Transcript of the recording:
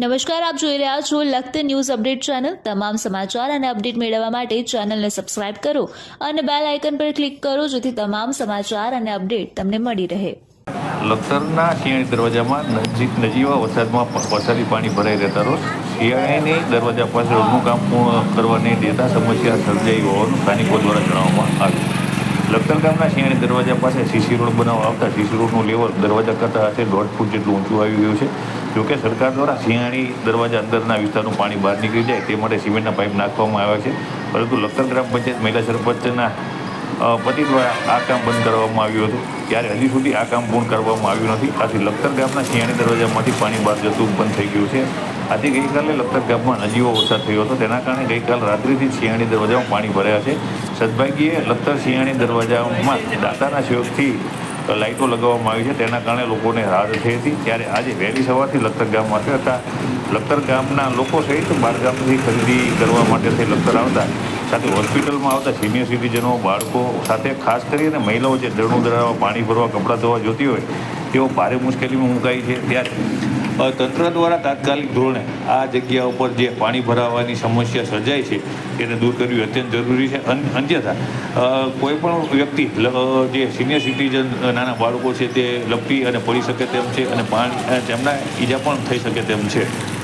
નમસ્કાર, આપ જોઈ રહ્યા છો લખત ન્યૂઝ અપડેટ ચેનલ. તમામ સમાચાર અને અપડેટ મેળવવા માટે ચેનલને સબસ્ક્રાઇબ કરો અને બેલ આઇકન પર ક્લિક કરો જેથી તમામ સમાચાર અને અપડેટ તમને મળી રહે. લખતરના શિયાળી દરવાજામાં નજીક નજીવા વરસાદમાં વરસાદી પાણી ભરાઈ રહેતા રોજ શિયાળીની દરવાજા પાસે રોડનું કામ પૂર્ણ કરવાની દેતા સમસ્યા સર્જાઈ હોવાનું સ્થાનિકો દ્વારા જણાવવામાં આવ્યું. લખતર ગામના શિયાળી દરવાજા પાસે સીસી રોડ બનાવવા આવતા સીસી રોડનું લેવલ દરવાજા કરતાં આશરે દોઢ ફૂટ જેટલું ઊંચું આવી ગયું છે. જોકે સરકાર દ્વારા શિયાળી દરવાજા અંદરના વિસ્તારનું પાણી બહાર નીકળી જાય તે માટે સિમેન્ટના પાઇપ નાખવામાં આવ્યા છે. પરંતુ લખતર ગ્રામ પંચાયત મહિલા સરપંચના પતિ દ્વારા આ કામ બંધ કરવામાં આવ્યું હતું. ત્યારે હજી સુધી આ કામ પૂર્ણ કરવામાં આવ્યું નથી. આથી લખતર ગામના શિયાળી દરવાજામાંથી પાણી બહાર જતું બંધ થઈ ગયું છે. આથી ગઈકાલે લખતર ગામમાં નજીવો વરસાદ થયો હતો. તેના કારણે ગઈકાલ રાત્રિથી શિયાળી દરવાજામાં પાણી ભરાયા છે. સદભાગ્યે લખતર શિયાળી દરવાજામાં દાતાના સહયોગથી લાઇટો લગાવવામાં આવી છે. તેના કારણે લોકોને રાહત થઈ હતી. ત્યારે આજે વહેલી સવારથી લખતર ગામમાં હતા. લખતર ગામના લોકો સહિત ગામથી ખરીદી કરવા માટે થઈ લખતર આવતા. સાથે હોસ્પિટલમાં આવતા સિનિયર સિટીઝનો, બાળકો સાથે ખાસ કરીને મહિલાઓ જે દરણું દરાવવા પાણી ભરવા, કપડાં ધોવા જોતી હોય, તેઓ ભારે મુશ્કેલીમાં મુકાઈ છે. ત્યારે તંત્ર દ્વારા તાત્કાલિક ધોરણે આ જગ્યા ઉપર જે પાણી ભરાવાની સમસ્યા સર્જાય છે તેને દૂર કરવી અત્યંત જરૂરી છે. અન- અન્યથા અ, કોઈ પણ વ્યક્તિ જે સિનિયર સિટીઝન નાના બાળકો છે તે લપટી અને પડી શકે તેમ છે અને પાણી તેમના ઈજા પણ થઈ શકે તેમ છે.